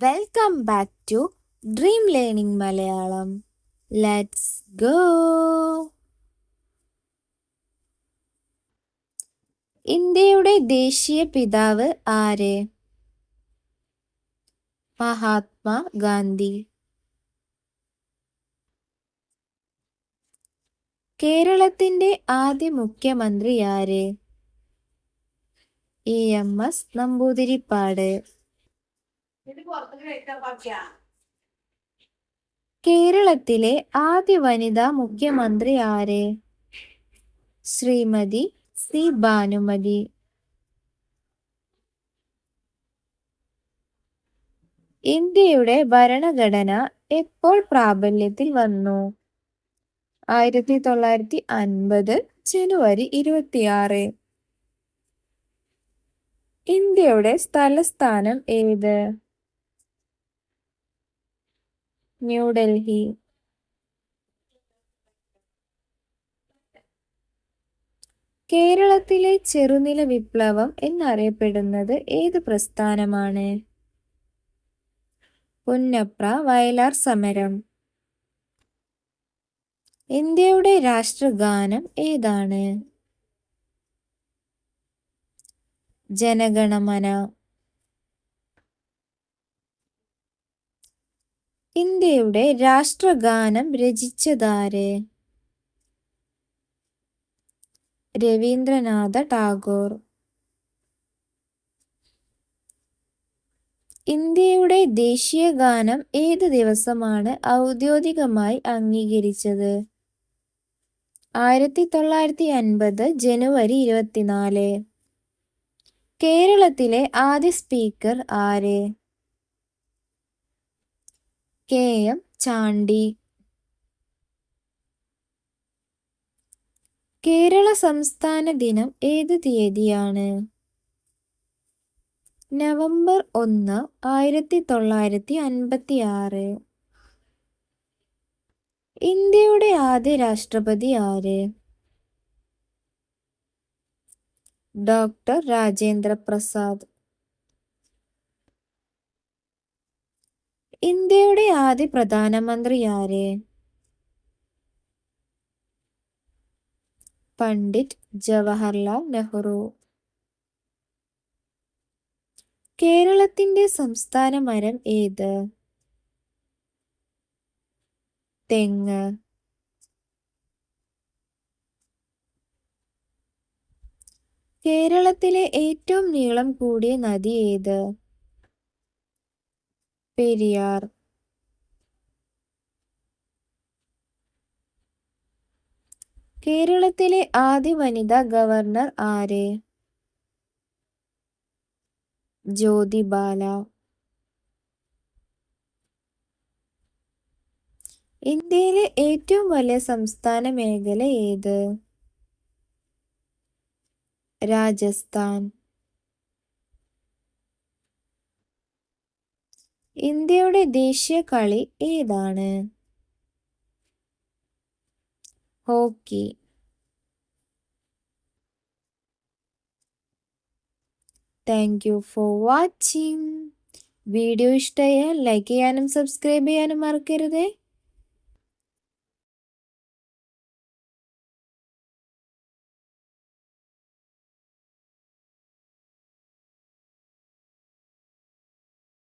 Welcome back to dream learning Malayalam let's go ഇന്ത്യയുടെ ദേശീയ പിതാവ് ആര്? മഹാത്മാ ഗാന്ധി. കേരളത്തിന്റെ ആദ്യ മുഖ്യമന്ത്രി ആര്? E M S Namboodiripad. കേരളത്തിലെ ആദ്യ വനിതാ മുഖ്യമന്ത്രി ആര്? ശ്രീമതി സി ഭാനുമതി. ഇന്ത്യയുടെ ഭരണഘടന എപ്പോൾ പ്രാബല്യത്തിൽ വന്നു? ആയിരത്തി തൊള്ളായിരത്തി അൻപത് ജനുവരി ഇരുപത്തിയാറ്. ഇന്ത്യയുടെ സ്ഥലസ്ഥാനം ഏത്? ന്യൂഡൽഹി കേരളത്തിലെ ചെറുനില വിപ്ലവം എന്നറിയപ്പെടുന്നത് ഏത് പ്രസ്ഥാനമാണ്? പുന്നപ്ര വയലാർ സമരം. ഇന്ത്യയുടെ രാഷ്ട്രഗാനം ഏതാണ്? ജനഗണമന. ഇന്ത്യയുടെ രാഷ്ട്രഗാനം രചിച്ചതാര്? രവീന്ദ്രനാഥ ടാഗോർ. ഇന്ത്യയുടെ ദേശീയ ഗാനം ഏത് ദിവസമാണ് ഔദ്യോഗികമായി അംഗീകരിച്ചത്? ആയിരത്തി തൊള്ളായിരത്തി അൻപത് ജനുവരി ഇരുപത്തിനാല്. കേരളത്തിലെ ആദ്യ സ്പീക്കർ ആര്? K M Chandy. കേരള സംസ്ഥാന ദിനം ഏത് തീയതിയാണ്? നവംബർ ഒന്ന് ആയിരത്തി തൊള്ളായിരത്തി അൻപത്തി ആറ് ഇന്ത്യയുടെ ആദ്യ രാഷ്ട്രപതി ആര്? ഡോക്ടർ രാജേന്ദ്ര പ്രസാദ്. ഇന്ത്യയുടെ ആദ്യ പ്രധാനമന്ത്രി ആര്? പണ്ഡിറ്റ് ജവഹർലാൽ നെഹ്റു. കേരളത്തിന്റെ സംസ്ഥാന മരം ഏത്? തെങ്ങ്. കേരളത്തിലെ ഏറ്റവും നീളം കൂടിയ നദി ഏത്? പെരിയാർ. കേരളത്തിലെ ആദ്യ വനിതാ ഗവർണർ ആര്? ജ്യോതിബാല ഇന്ത്യയിലെ ഏറ്റവും വലിയ സംസ്ഥാന മേഖല ഏത്? രാജസ്ഥാൻ. ഇന്ത്യയുടെ ദേശീയ കളി ഏതാണ്? Hockey. Thank you for watching video ഇഷ്ടമായ ലൈക്ക് ചെയ്യാനും സബ്സ്ക്രൈബ് ചെയ്യാനും മറക്കരുതേ.